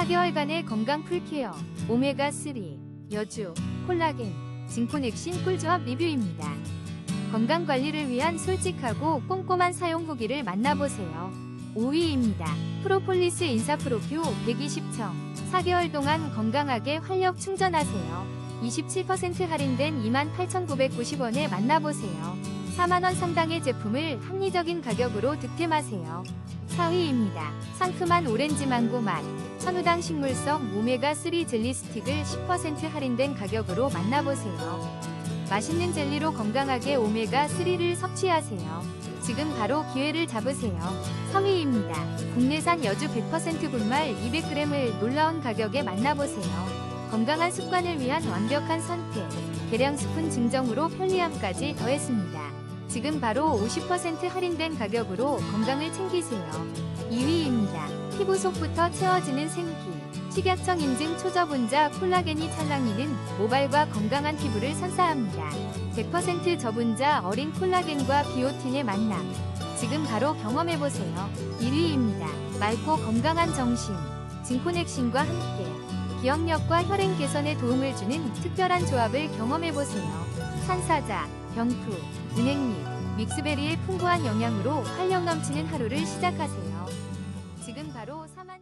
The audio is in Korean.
4개월간의 건강 풀케어, 오메가3, 여주, 콜라겐, 징코넥신 꿀조합 리뷰입니다. 건강 관리를 위한 솔직하고 꼼꼼한 사용 후기를 만나보세요. 5위입니다. 프로폴리스 인사프로큐 120청. 4개월 동안 건강하게 활력 충전하세요. 27% 할인된 28,990원에 만나보세요. 4만원 상당의 제품을 합리적인 가격으로 득템하세요. 4위입니다. 상큼한 오렌지 망고 맛. 천우당 식물성 오메가3 젤리 스틱을 10% 할인된 가격으로 만나보세요. 맛있는 젤리로 건강하게 오메가3를 섭취하세요. 지금 바로 기회를 잡으세요. 3위입니다. 국내산 여주 100% 분말 200g을 놀라운 가격에 만나보세요. 건강한 습관을 위한 완벽한 선택. 계량 스푼 증정으로 편리함까지 더했습니다. 지금 바로 50% 할인된 가격으로 건강을 챙기세요. 2위입니다. 피부 속부터 채워지는 생기. 식약청 인증 초저분자 콜라겐이 찰랑이는 모발과 건강한 피부를 선사합니다. 100% 저분자 어린 콜라겐과 비오틴의 만남. 지금 바로 경험해보세요. 1위입니다. 맑고 건강한 정신. 징코넥신과 함께 기억력과 혈행 개선에 도움을 주는 특별한 조합을 경험해보세요. 산사자, 경프, 은행잎, 믹스베리의 풍부한 영양으로 활력 넘치는 하루를 시작하세요. 지금 바로 4만